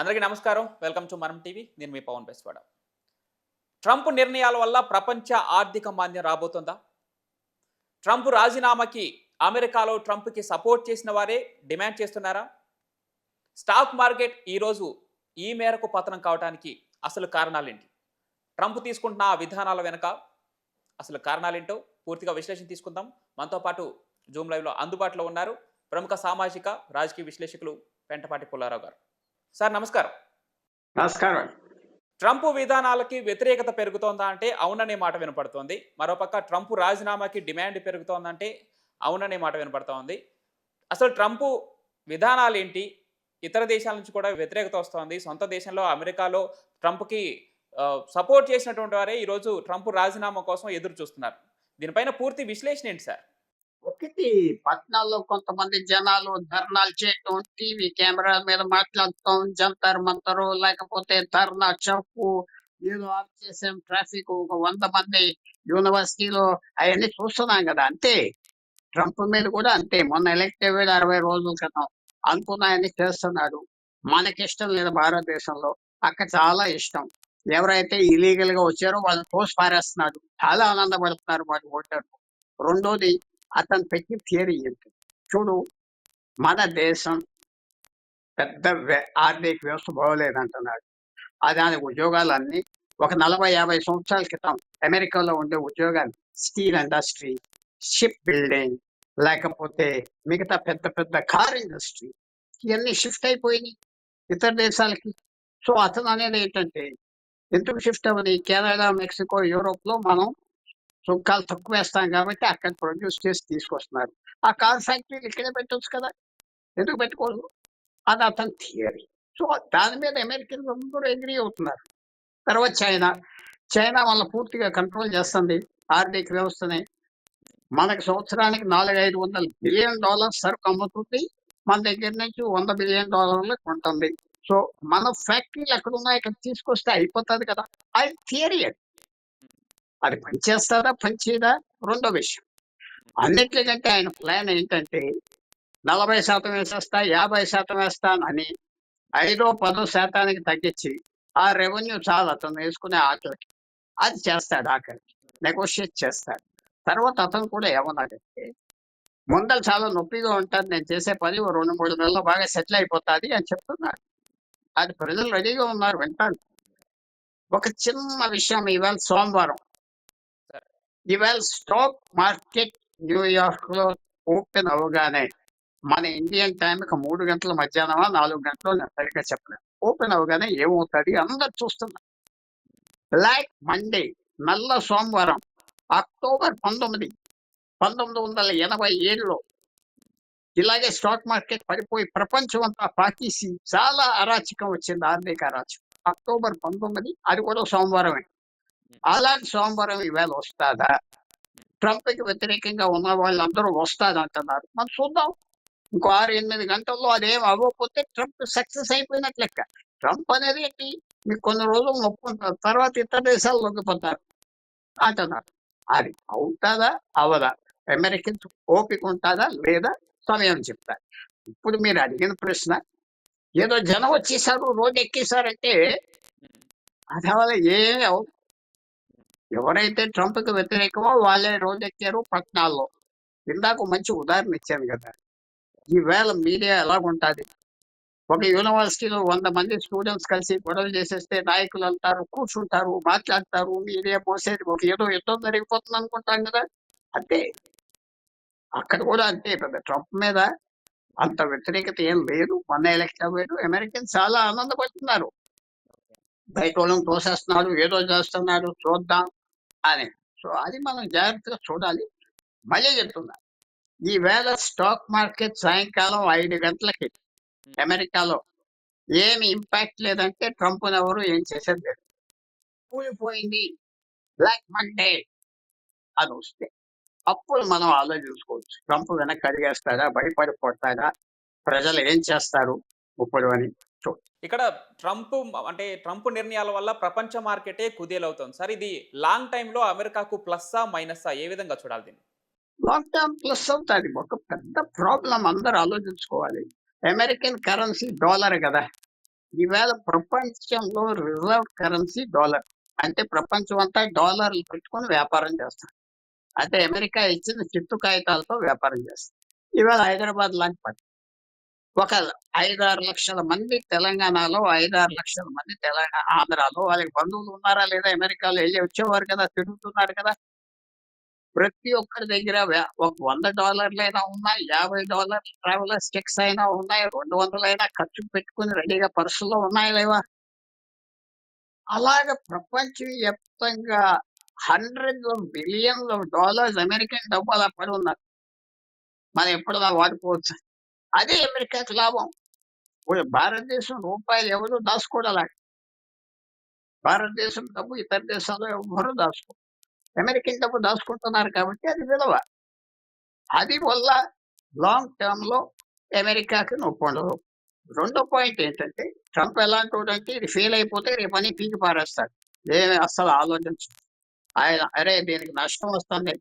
అందరికీ నమస్కారం. Welcome to Manam TV. నేను మీ పవన్ బెస్వాడ. ట్రంప్ నిర్ణయాల వల్ల ప్రపంచ ఆర్థిక మాంద్యం రాబోతుందా? ట్రంప్ రాజీనామాకి అమెరికాలో ట్రంప్కి సపోర్ట్ చేసిన వారే డిమాండ్ చేస్తున్నారా? స్టాక్ మార్కెట్ ఈరోజు ఈ మేరకు పతనం కావడానికి అసలు కారణాలేంటి? ట్రంప్ తీసుకుంటున్న ఆ విధానాల వెనుక అసలు కారణాలేంటో పూర్తిగా విశ్లేషణ తీసుకుందాం. మనతో పాటు జూమ్ లైవ్లో అందుబాటులో ఉన్నారు ప్రముఖ సామాజిక రాజకీయ విశ్లేషకులు పెంటపాటి పుల్లారావు గారు. సార్ నమస్కారం. నమస్కారం. ట్రంప్ విధానాలకి వ్యతిరేకత పెరుగుతోందా అంటే అవుననే మాట వినపడుతోంది. మరోపక్క ట్రంప్ రాజీనామాకి డిమాండ్ పెరుగుతోందంటే అవుననే మాట వినపడుతోంది. అసలు ట్రంప్ విధానాలు ఏంటి ఇతర దేశాల నుంచి కూడా వ్యతిరేకత వస్తోంది. సొంత దేశంలో అమెరికాలో ట్రంప్కి సపోర్ట్ చేసినటువంటి వారే ఈరోజు ట్రంప్ రాజీనామా కోసం ఎదురు చూస్తున్నారు దీనిపైన పూర్తి విశ్లేషణ ఏంటి సార్? ఒకటి పట్నాల్లో కొంతమంది జనాలు ధర్నాలు చేయటం టీవీ కెమెరాల మీద మాట్లాడటం జంతర్ మంతరు లేకపోతే ధర్నా చెప్పు ఏదో ఆఫ్ చేసాం ట్రాఫిక్ ఒక వంద మంది యూనివర్సిటీలో అవన్నీ చూస్తున్నాం కదా అంతే. ట్రంప్ మీద కూడా అంతే. మొన్న ఎలక్ట్ అయ్యాడు అరవై రోజుల క్రితం అనుకున్నాయని చేస్తున్నాడు. మనకి ఇష్టం లేదు భారతదేశంలో. అక్కడ చాలా ఇష్టం. ఎవరైతే ఇలీగల్గా వచ్చారో వాళ్ళు తోసి పారేస్తున్నాడు చాలా ఆనందపడుతున్నారు వాటి ఓటర్లు. రెండోది అతను పెట్టిన థియరీ ఏంటి చూడు మన దేశం పెద్ద వ్య- ఆర్థిక వ్యవస్థ బాగోలేదంటున్నాడు. ఆ దాని ఉద్యోగాలన్నీ ఒక నలభై యాభై సంవత్సరాల క్రితం అమెరికాలో ఉండే ఉద్యోగాలు స్టీల్ ఇండస్ట్రీ షిప్ బిల్డింగ్ లేకపోతే మిగతా పెద్ద పెద్ద కార్ ఇండస్ట్రీ ఇవన్నీ షిఫ్ట్ అయిపోయినాయి ఇతర దేశాలకి. సో అతను అనేది ఏంటంటే ఎందుకు షిఫ్ట్ అవ్వని? కెనడా మెక్సికో యూరోప్లో మనం సుంకాలు తక్కువ వేస్తాం కాబట్టి అక్కడ ప్రొడ్యూస్ చేసి తీసుకొస్తున్నారు ఆ కార్ ఫ్యాక్టరీలు ఇక్కడే పెట్టొచ్చు కదా ఎందుకు పెట్టుకోదు అది అతని థియరీ సో దాని మీద అమెరికన్ అందరూ అగ్రీ అవుతున్నారు తర్వాత చైనా చైనా వాళ్ళ పూర్తిగా కంట్రోల్ చేస్తుంది ఆర్థిక వ్యవస్థని మనకి సంవత్సరానికి నాలుగు ఐదు వందల బిలియన్ డాలర్స్ సరుకు అమ్ముతుంది మన దగ్గర నుంచి వంద బిలియన్ డాలర్లు ఉంటుంది సో మన ఫ్యాక్టరీలు ఎక్కడ ఉన్నాయి ఇక్కడ తీసుకొస్తే అయిపోతుంది కదా అది థియరీ అది అది పనిచేస్తారా పనిచేయదా రెండో విషయం. అన్నిటికంటే ఆయన ప్లాన్ ఏంటంటే నలభై శాతం వేసేస్తా యాభై శాతం వేస్తాను అని ఐదో పదో శాతానికి తగ్గించి ఆ రెవెన్యూ చాలు అతను వేసుకునే ఆకలికి. అది చేస్తాడు ఆఖరికి నెగోషియేట్ చేస్తాడు. తర్వాత అతను కూడా ఏమన్నాడంటే ముందర చాలా నొప్పిగా ఉంటుంది నేను చేసే పని ఓ రెండు మూడు నెలలు బాగా సెటిల్ అయిపోతుంది అని చెప్తున్నాడు. అది ప్రజలు రెడీగా ఉన్నారు వింటాను. ఒక చిన్న విషయం ఇవాళ సోమవారం. ఇవాళ స్టాక్ మార్కెట్ న్యూయార్క్లో ఓపెన్ అవగానే. మన ఇండియన్ టైంకి మూడు గంటల మధ్యాహ్నమా నాలుగు గంటలు నేను సరిగ్గా చెప్పలేదు ఓపెన్ అవగానే ఏమవుతుంది? అందరు చూస్తున్నారు. బ్లాక్ మండే నల్ల సోమవారం అక్టోబర్ పంతొమ్మిది పంతొమ్మిది వందల ఎనభై ఏడులో ఇలాగే స్టాక్ మార్కెట్ పడిపోయి ప్రపంచం అంతా పాకేసి చాలా అరాచకం వచ్చింది ఆర్థిక అరాచకం. అక్టోబర్ పంతొమ్మిది అది కూడా సోమవారమే. అలాంటి సోమవారం ఈవేళ వస్తుందా? ట్రంప్కి వ్యతిరేకంగా ఉన్న వాళ్ళందరూ వస్తాది అంటున్నారు మనం చూద్దాం. ఇంకో ఆరు ఎనిమిది గంటల్లో అదేం అవ్వకపోతే ట్రంప్ సక్సెస్ అయిపోయినట్లు లెక్క. ట్రంప్ అనేది ఏంటి? మీకు కొన్ని రోజులు నొప్పుకుంటారు తర్వాత ఇతర దేశాలు నొక్కిపోతారు అంటున్నారు. అది అవుతుందా? అవదా? అమెరికన్స్ ఓపిక ఉంటుందా? లేదా? సమయం చెప్తారు ఇప్పుడు మీరు అడిగిన ప్రశ్న ఏదో జనం వచ్చేసారు రోజు ఎక్కేసారంటే అది వల్ల ఏమీ అవ్వదు ఎవరైతే ట్రంప్కి వ్యతిరేకమో వాళ్ళే రోజు ఎక్కారు పట్టణాల్లో ఇందాక మంచి ఉదాహరణ ఇచ్చాను కదా. ఈవేళ మీడియా ఎలాగుంటుంది? ఒక యూనివర్సిటీలో వంద మంది స్టూడెంట్స్ కలిసి గొడవలు చేసేస్తే నాయకులు అంటారు కూర్చుంటారు మాట్లాడతారు మీడియా మోసేది ఒక ఏదో యుద్ధం జరిగిపోతుంది అనుకుంటాం కదా. అంతే. అక్కడ కూడా అంతే పెద్ద ట్రంప్ మీద అంత వ్యతిరేకత ఏం లేదు. మొన్న ఎలక్షన్ అవ్వాడు అమెరికన్స్ చాలా ఆనందపడుతున్నారు. బయట వాళ్ళని తోసేస్తున్నాడు ఏదో చేస్తున్నాడు చూద్దాం. అని సో అది మనం జాగ్రత్తగా చూడాలి. మళ్ళీ చెప్తున్నా. ఈవేళ స్టాక్ మార్కెట్ సాయంకాలం ఐదు గంటలకి అమెరికాలో ఏమి ఇంపాక్ట్ లేదంటే ట్రంప్ ఎవరు ఏం చేసేది లేదు. కూలిపోయింది. బ్లాక్ మండే అది వస్తే అప్పుడు మనం ఆలోచించుకోవచ్చు. ట్రంప్ వెనక్కి అడిగేస్తాడా? భయపడిపోతాడా? ప్రజలు ఏం చేస్తారు? ఇప్పుడు అని. ఇక్కడ ట్రంప్ అంటే ట్రంప్ నిర్ణయాల వల్ల ప్రపంచ మార్కెటే కుదేలవుతుంది. సార్ ఇది లాంగ్ టైంలో అమెరికాకు ప్లస్సా మైనస్సా? ఏ విధంగా చూడాలి దీన్ని? లాంగ్ టర్మ్ ప్లస్ అవుతుంది ఒక పెద్ద ప్రాబ్లం అందరూ ఆలోచించుకోవాలి. అమెరికన్ కరెన్సీ డాలర్ కదా. ఈవేళ ప్రపంచంలో రిజర్వ్ కరెన్సీ డాలర్. అంటే ప్రపంచం అంతా డాలర్లు పెట్టుకొని వ్యాపారం చేస్తారు. అంటే అమెరికా ఇచ్చిన చిత్తు కాగితాలతో వ్యాపారం చేస్తారు. ఇవాళ హైదరాబాద్ లాంటి ఒక ఐదారు లక్షల మంది తెలంగాణలో ఐదారు లక్షల మంది తెలంగాణ ఆంధ్రాలో వాళ్ళకి బంధువులు ఉన్నారా లేదా? అమెరికాలో వెళ్ళి వచ్చేవారు కదా తిరుగుతున్నారు కదా. ప్రతి ఒక్కరి దగ్గర ఒక వంద డాలర్లైనా ఉన్నాయి యాభై డాలర్ ట్రావెలర్స్ చెక్స్ అయినా ఉన్నాయి రెండు వందలైనా ఖర్చు పెట్టుకుని రెడీగా పర్సులో ఉన్నాయి లేవా? అలాగ ప్రపంచవ్యాప్తంగా హండ్రెడ్ ఆఫ్ డాలర్స్ అమెరికన్ డబ్బు అలా పడి ఉన్నారు. మనం ఎప్పుడలా వాడుకోవచ్చు? అదే అమెరికాకి లాభం. ఇప్పుడు భారతదేశం రూపాయలు ఎవరు దాచుకోవడాల భారతదేశం డబ్బు ఇతర దేశాల్లో ఎవరు దాచుకో అమెరికన్ డబ్బు దాచుకుంటున్నారు కాబట్టి అది విలువ. అది వల్ల లాంగ్ టర్మ్లో అమెరికాకి నొప్పి ఉండదు రెండో పాయింట్ ఏంటంటే ట్రంప్ ఎలాంటి వాడంటే ఇది ఫెయిల్ అయిపోతే రేపు అని పీకి పారేస్తాడు. ఏమి అస్సలు ఆలోచించు ఆయన అరే దీనికి నష్టం వస్తుంది.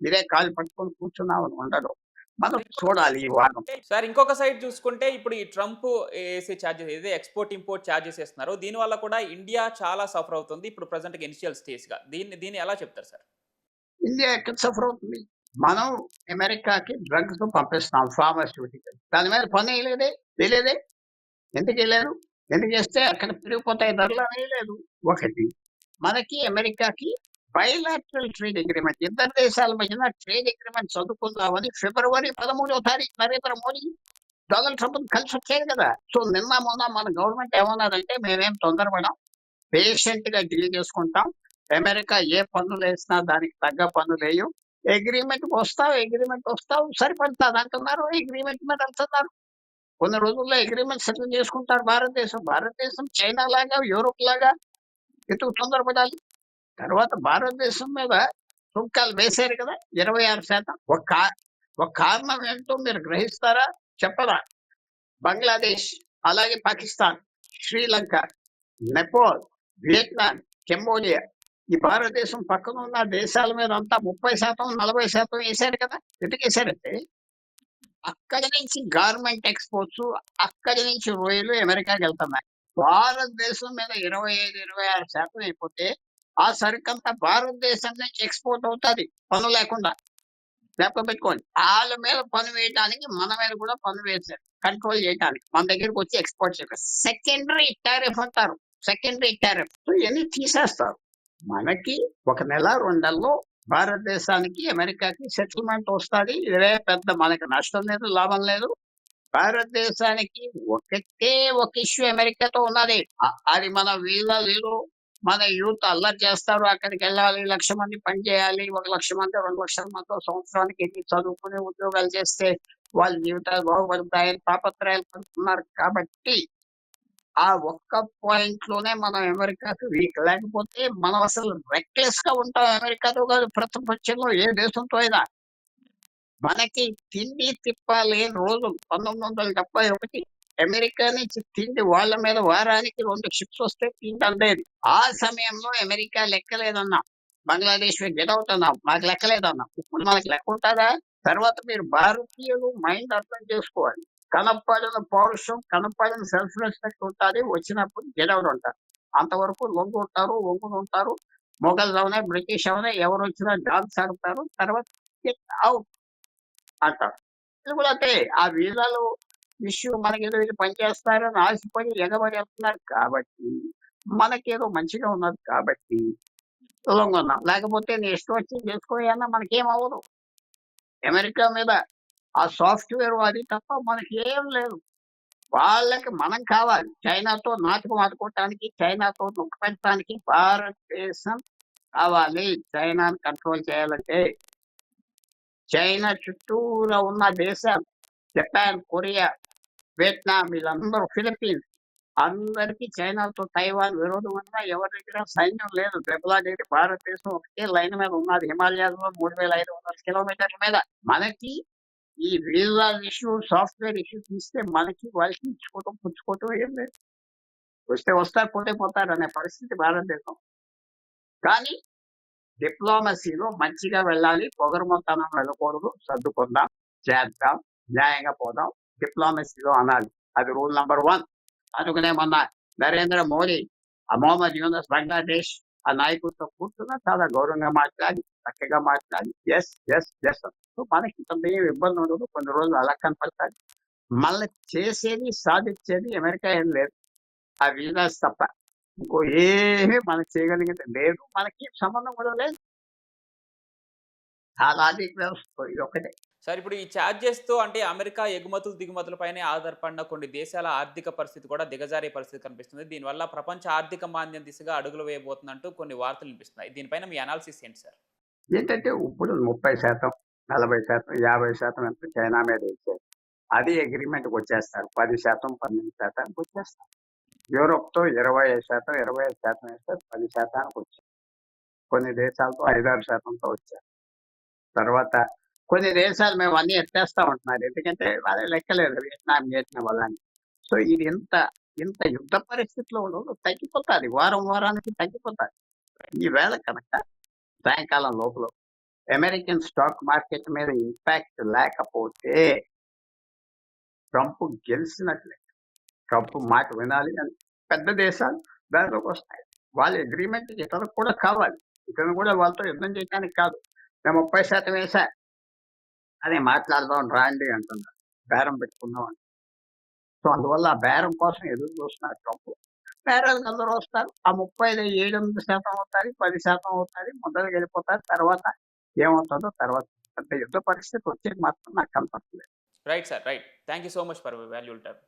ఇదే కాలు పట్టుకొని కూర్చున్నామని ఉండడు. మనం చూడాలి సార్ ఇంకొక సైడ్ చూసుకుంటే ఇప్పుడు ఈ ట్రంప్ వేసే ఛార్జెస్ ఏదైతే ఎక్స్పోర్ట్ ఇంపోర్ట్ ఛార్జెస్ వేస్తున్నారో. దీనివల్ల కూడా ఇండియా చాలా సఫర్ అవుతుంది. ఇప్పుడు ప్రజెంట్ ఇనిషియల్ స్టేజ్గా దీన్ని దీన్ని ఎలా చెప్తారు సార్? ఇండియా ఎక్కడ సఫర్ అవుతుంది? మనం అమెరికాకి డ్రగ్స్ పంపిస్తున్నాం ఫార్మాస్యూటికల్. దాని మీద పని వేయలేదే? తెలియదే ఎందుకు వెళ్ళారు ఎందుకు చేస్తే అక్కడ పెరిగిపోతాయి ధరలు అని లేదు. ఒకటి మనకి అమెరికాకి బయలాటరల్ ట్రేడ్ అగ్రిమెంట్ ఇద్దరు దేశాల మధ్యన ట్రేడ్ అగ్రిమెంట్ చదువుకుందామని ఫిబ్రవరి పదమూడవ తారీఖు నరేంద్ర మోడీ డొనాల్డ్ ట్రంప్ కలిసి వచ్చారు కదా. సో నిన్న మొన్న మన గవర్నమెంట్ ఏమన్నారంటే మేమేం తొందరపడం పేషెంట్గా డీల్ చేసుకుంటాం. అమెరికా ఏ పన్నులు వేసినా దానికి తగ్గ పన్నులు వేయం. అగ్రిమెంట్ వస్తావు అగ్రిమెంట్ వస్తావు. సరిపడుతుంది అంటున్నారు. అగ్రిమెంట్ మీద వెళ్తున్నారు. కొన్ని రోజుల్లో అగ్రిమెంట్ సెటిల్ చేసుకుంటారు భారతదేశం. భారతదేశం చైనా లాగా యూరోప్ లాగా. ఎందుకు తొందరపడాలి? తర్వాత భారతదేశం మీద సుంకాలు వేశారు కదా ఇరవై ఆరు శాతం. ఒక ఒక కారణం ఏంటో మీరు గ్రహిస్తారా? చెప్పరా. బంగ్లాదేశ్ అలాగే పాకిస్తాన్ శ్రీలంక నెపాల్ వియత్నాం కెంబోడియా. ఈ భారతదేశం పక్కన ఉన్న దేశాల మీద అంతా ముప్పై శాతం నలభై శాతం వేశారు కదా ఎందుకు అక్కడి నుంచి గార్మెంట్ ఎక్స్పోర్ట్స్ అక్కడి నుంచి రొయ్యలు అమెరికాకి వెళ్తున్నాయి. భారతదేశం మీద ఇరవై ఐదు ఇరవై ఆరు శాతం అయిపోతే ఆ సరుకంతా భారతదేశం నుంచి ఎక్స్పోర్ట్ అవుతుంది. పను లేకుండా. జ్ఞాపకం పెట్టుకోండి. వాళ్ళ మీద పని వేయడానికి మన మీద కూడా పను వేశారు కంట్రోల్ చేయడానికి మన దగ్గరికి వచ్చి ఎక్స్పోర్ట్ చేస్తారు. సెకండరీ టారిఫ్ అంటారు. సెకండరీ టారిఫ్ ఇవన్నీ తీసేస్తారు. మనకి ఒక నెల రెండు నెలల్లో భారతదేశానికి అమెరికాకి సెటిల్మెంట్ వస్తుంది. ఇదే పెద్ద మనకి నష్టం లేదు లాభం లేదు. భారతదేశానికి ఒకటే ఒక ఇష్యూ అమెరికాతో ఉన్నది. అది మన వీళ్ళ లేదు మన యూత్ అల్లరి చేస్తారు అక్కడికి వెళ్ళాలి లక్ష మంది పని చేయాలి ఒక లక్ష మంది రెండు లక్షల మంది సంవత్సరానికి ఎన్ని చదువుకుని ఉద్యోగాలు చేస్తే వాళ్ళ జీవితాలు బాగుపడతాయని తాపత్రయాలు పడుతున్నారు. కాబట్టి ఆ ఒక్క పాయింట్లోనే మనం అమెరికాకు వీక్. లేకపోతే మనం అసలు రెక్లెస్గా ఉంటాం. అమెరికాతో కాదు ప్రతిపక్షంలో ఏ దేశంతో అయినా. మనకి తిండి తిప్పాలి రోజు. పంతొమ్మిది వందల డెబ్బై ఒకటి అమెరికా నుంచి తిండి వాళ్ళ మీద వారానికి రెండు షిప్స్ వస్తే తిండి అందేది. ఆ సమయంలో అమెరికా లెక్కలేదన్నాం. బంగ్లాదేశ్ గెట్ అవుట్ అన్నాం మాకు లెక్కలేదన్నాం. ఇప్పుడు మనకి లెక్క ఉంటుందా? తర్వాత మీరు భారతీయులు మైండ్ అర్థం చేసుకోవాలి. కనపడిన పౌరుషం కనపడిన సెల్ఫ్ రెస్పెక్ట్ ఉంటుంది. వచ్చినప్పుడు గెలవరు ఉంటారు అంతవరకు లొంగు ఉంటారు ఒంగులు ఉంటారు. మొఘల్స్ అవునా బ్రిటిష్ అవునా ఎవరు వచ్చినా డాన్స్ ఆడతారు. తర్వాత అవుట్ అంటారు. ఇది కూడా ఆ వీసాలు ఇష్యూ మనకి ఏదో ఇది పనిచేస్తారు అని ఆశపడి ఎగబడి వెళ్తున్నారు కాబట్టి మనకేదో మంచిగా ఉన్నది కాబట్టి లొంగున్నాం లేకపోతే నీ ఇష్టం వచ్చి చేసుకోవాలన్నా మనకేమవ్వదు అమెరికా మీద ఆ సాఫ్ట్వేర్ అది తప్ప మనకి ఏం లేదు. వాళ్ళకి మనం కావాలి. చైనాతో నాటకం ఆడుకోవటానికి చైనాతో నొక్కి పెట్టడానికి భారతదేశం కావాలి. చైనాను కంట్రోల్ చేయాలంటే చైనా చుట్టూరా ఉన్న దేశాలు జపాన్ కొరియా వియత్నాం వీళ్ళందరూ ఫిలిప్పీన్స్ అందరికీ చైనాతో తైవాన్ విరోధం వల్ల ఎవరి దగ్గర సైన్యం లేదు. దెబ్బలాడేది భారతదేశం ఒకటే లైన్ మీద ఉన్నది. హిమాలయాల్లో మూడు వేల ఐదు వందల కిలోమీటర్ల మీద. మనకి ఈ వీసా ఇష్యూ సాఫ్ట్వేర్ ఇష్యూ తీస్తే మనకి వాళ్ళకి ఇచ్చుకోవటం పుచ్చుకోవటం ఏం లేదు. వస్తే వస్తారు పోతే పోతారు అనే పరిస్థితి భారతదేశం. కానీ డిప్లొమసీలో మంచిగా వెళ్ళాలి పొగరమొత్తనం వెళ్ళకూడదు సర్దుకుందాం చేద్దాం న్యాయంగా పోదాం. డిప్లొమసీలో అనాలి అది రూల్ నంబర్ వన్ అందుకనే మొన్న నరేంద్ర మోడీ ఆ మొహమ్మద్ యూనస్ బంగ్లాదేశ్ ఆ నాయకుడితో కూర్చున్నా చాలా గౌరవంగా మాట్లాడి చక్కగా మాట్లాడి ఎస్ ఎస్ ఎస్ సో మనకి కొంత ఇబ్బంది ఉండదు. కొన్ని రోజులు అలా కనపడతాయి. మళ్ళీ చేసేది సాధించేది అమెరికా ఏం లేదు. ఆ వీనస్ తప్ప. ఇంకో ఏమీ మనకి చేయగలిగింది లేదు. మనకి సంబంధం కూడా లేదు. చాలా ఆర్థిక వ్యవస్థ. ఇది ఒకటే. సార్ ఇప్పుడు ఈ ఛార్జెస్తో అంటే అమెరికా ఎగుమతులు దిగుమతులపైనే ఆధారపడిన కొన్ని దేశాల ఆర్థిక పరిస్థితి కూడా దిగజారే పరిస్థితి కనిపిస్తుంది. దీనివల్ల ప్రపంచ ఆర్థిక మాంద్యం దిశగా అడుగులు వేయబోతుందంటూ కొన్ని వార్తలు వినిపిస్తున్నాయి. దీనిపైన మీ అనాలిసిస్ ఏంటి సార్? ఏంటంటే ఇప్పుడు ముప్పై శాతం నలభై శాతం యాభై శాతం ఎంత చైనా మీద వేసారు అది అగ్రిమెంట్కి వచ్చేస్తారు. పది శాతం పన్నెండు శాతానికి వచ్చేస్తారు. యూరోప్తో ఇరవై ఐదు శాతం ఇరవై ఐదు శాతం వేస్తే పది శాతానికి వచ్చారు. కొన్ని దేశాలతో ఐదారు శాతంతో వచ్చారు. తర్వాత కొన్ని దేశాలు మేము అన్ని ఎత్తేస్తా ఉంటున్నారు. ఎందుకంటే వాళ్ళ లెక్కలేదు వియత్నాం చేసిన వాళ్ళని సో ఇది ఇంత ఇంత యుద్ధ పరిస్థితిలో ఉండదు తగ్గిపోతుంది వారం వారానికి తగ్గిపోతుంది ఈవేళ కనుక సాయంకాలం లోపల అమెరికన్ స్టాక్ మార్కెట్ మీద ఇంపాక్ట్ లేకపోతే ట్రంప్ గెలిచినట్లే. ట్రంప్ మాట వినాలి అని పెద్ద దేశాలు దానిలోకి వస్తాయి. వాళ్ళ అగ్రిమెంట్ ఇతరులకు కూడా కావాలి. ఇతను కూడా వాళ్ళతో యుద్ధం చేయడానికి కాదు. మేము ముప్పై శాతం వేసా. అదే మాట్లాడదాం రాండి అంటున్నారు బేరం పెట్టుకుందాం అని సో అందువల్ల ఆ బేరం కోసం ఎదురు చూస్తున్నారు ట్రంప్ బేరాలకు అందరూ వస్తారు. ఆ ముప్పై ఏడు ఎనిమిది శాతం అవుతారు పది శాతం అవుతారు మొదలు వెళ్ళిపోతారు తర్వాత ఏమవుతుందో తర్వాత పెద్ద యుద్ధ పరిస్థితి వచ్చేది మాత్రం నాకు కనపడలేదు right sir right thank you so much for వాల్యూల్ time